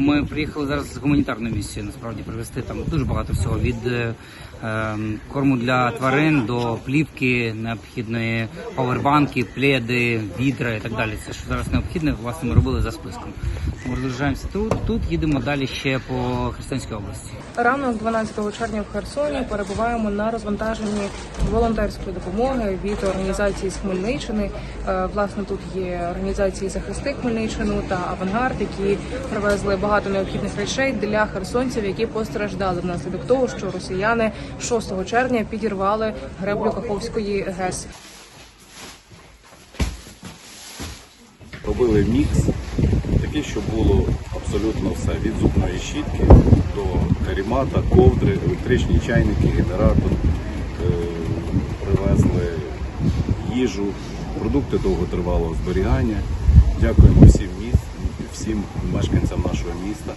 ми приїхали зараз з гуманітарною місією. Насправді привезти там дуже багато всього від е, корму для тварин до плівки необхідної павербанки, пледи, відра і так далі. Це що зараз необхідне, власне, ми робили за списком. Тому розгружаємося тут. Тут їдемо далі ще по Херсонській області. Ранок 12 червня в Херсоні перебуваємо на розвантаженні волонтерської допомоги від організації з Хмельниччини. Е, Власне, тут є організації захисти Хмельниччину та авангард, які привезли багато необхідних речей для херсонців, які постраждали внаслідок того, що росіяни 6 червня підірвали греблю Каховської ГЕС. Робили мікс, такий, щоб було абсолютно все. Від зубної щітки до карімата, ковдри, електричні чайники, генератор. Е, Привезли їжу, продукти довготривалого зберігання. Дякуємо всім міст, всім мешканцям нашого міста.